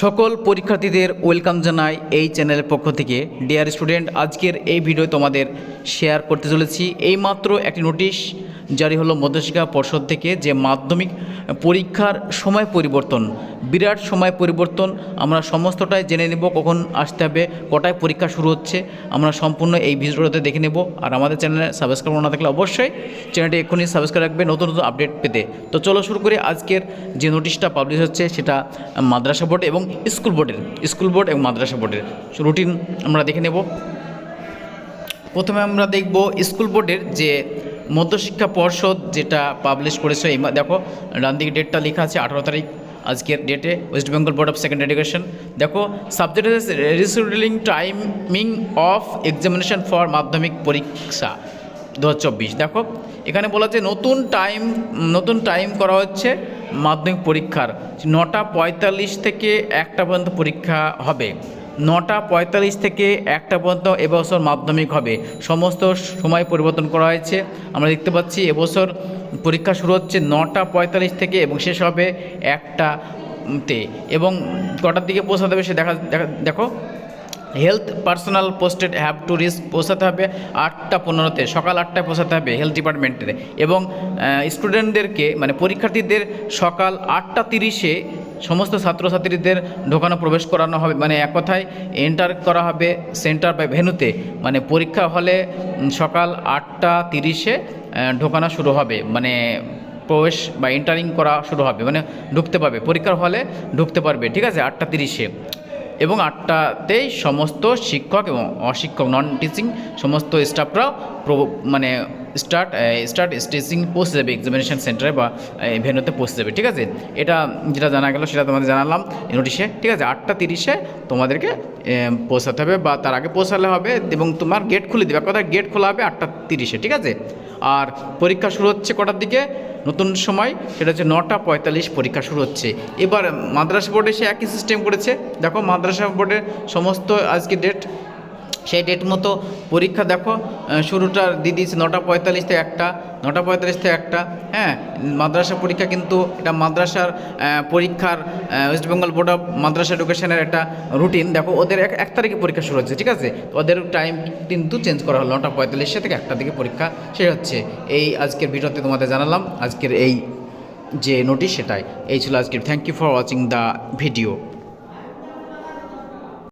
সকল পরীক্ষার্থীদের ওয়েলকাম জানাই এই চ্যানেলের পক্ষ থেকে। ডিয়ার স্টুডেন্ট আজকের এই ভিডিও তোমাদের শেয়ার করতে চলেছি। এইমাত্র একটি নোটিশ জারি হলো মধ্যশিক্ষা পর্ষদ থেকে যে মাধ্যমিক পরীক্ষার সময় পরিবর্তন, বিরাট সময় পরিবর্তন, আমরা সমস্তটাই জেনে নেব কখন আসতে হবে, কটায় পরীক্ষা শুরু হচ্ছে, আমরা সম্পূর্ণ এই ভিডিওটাতে দেখে নেব। আর আমাদের চ্যানেলে সাবস্ক্রাইব না থাকলে অবশ্যই চ্যানেলটি এক্ষুনি সাবস্ক্রাইব রাখবে, নতুন নতুন আপডেট পেতে। তো চলো শুরু করে। আজকের যে নোটিশটা পাবলিশ হচ্ছে, সেটা মাদ্রাসা বোর্ড এবং স্কুল বোর্ডের, স্কুল বোর্ড এবং মাদ্রাসা বোর্ডের। রুটিন আমরা দেখে নেব। প্রথমে আমরা দেখব স্কুল বোর্ডের যে মধ্যশিক্ষা পর্ষদ যেটা পাবলিশ করেছে, এই দেখো, ডান দিকে ডেটটা লেখা আছে আঠারো তারিখ, আজকের ডেটে West Bengal board of secondary education দেখো subject rescheduling timing of examination for Madhyamik পরীক্ষা দু হাজার চব্বিশ। দেখো, এখানে বলা আছে নতুন টাইম নতুন টাইম করা হচ্ছে। মাধ্যমিক পরীক্ষার। নটা পঁয়তাল্লিশ থেকে একটা পর্যন্ত পরীক্ষা হবে। নটা পঁয়তাল্লিশ থেকে একটা পর্যন্ত এবছর মাধ্যমিক হবে। সমস্ত সময় পরিবর্তন করা হয়েছে। আমরা দেখতে পাচ্ছি এবছর পরীক্ষা শুরু হচ্ছে নটা পঁয়তাল্লিশ থেকে এবং শেষ হবে একটা তে। এবং কটার দিকে পৌঁছাতে হবে সে দেখা দেখা- দেখো। Health personal posted have to risk পৌঁছাতে হবে আটটা পনেরোতে, সকাল আটটায় পৌঁছাতে হবে হেলথ ডিপার্টমেন্টের এবং স্টুডেন্টদেরকে মানে পরীক্ষার্থীদের সকাল আটটা তিরিশে সমস্ত ছাত্রছাত্রীদের ঢোকানো, প্রবেশ করানো হবে। মানে এক কথায় এন্টার করা হবে সেন্টার বা ভেনুতে মানে পরীক্ষা হলে সকাল আটটা তিরিশে ঢোকানো শুরু হবে। মানে প্রবেশ বা এন্টারিং করা শুরু হবে। মানে ঢুকতে পারবে। পরীক্ষার হলে ঢুকতে পারবে। ঠিক আছে? আটটা তিরিশে। এবং আটটাতেই সমস্ত শিক্ষক এবং অশিক্ষক নন টিচিং সমস্ত স্টাফরাও মানে স্টার্ট স্টার্ট স্টেজিং পৌঁছে যাবে এক্সামিনেশন সেন্টারে বা ভেনুতে পৌঁছে যাবে ঠিক আছে? এটা যেটা জানা গেল সেটা তোমাদের জানালাম নোটিশে ঠিক আছে? আটটা তিরিশে তোমাদেরকে পৌঁছাতে হবে বা তার আগে পৌঁছালে হবে এবং তোমার গেট খুলে দেবে। কথা গেট খোলা হবে আটটা তিরিশে, ঠিক আছে? আর পরীক্ষা শুরু হচ্ছে কটার দিকে? নতুন সময়, সেটা হচ্ছে নটা পঁয়তাল্লিশ পরীক্ষা শুরু হচ্ছে। এবার মাদ্রাসা বোর্ডে সে একই সিস্টেম করেছে। দেখো, মাদ্রাসা বোর্ডের সমস্ত আজকে ডেট সেই ডেট মতো পরীক্ষা দেখো শুরুটা দিয়েছে নটা পঁয়তাল্লিশ থেকে একটা, নটা পঁয়তাল্লিশ থেকে একটা হ্যাঁ মাদ্রাসা পরীক্ষা কিন্তু এটা মাদ্রাসার পরীক্ষার West Bengal board of Madrasah এডুকেশনের একটা রুটিন দেখো, ওদের এক এক তারিখে পরীক্ষা শুরু হচ্ছে, ঠিক আছে? ওদের টাইম কিন্তু চেঞ্জ করা হলো, নটা পঁয়তাল্লিশে থেকে একটা দিকে পরীক্ষা শেষ হচ্ছে। এই আজকের ভিডিওতে তোমাদের জানালাম, আজকের এই যে নোটিশ সেটাই। এই ছিল আজকের thank you for watching the video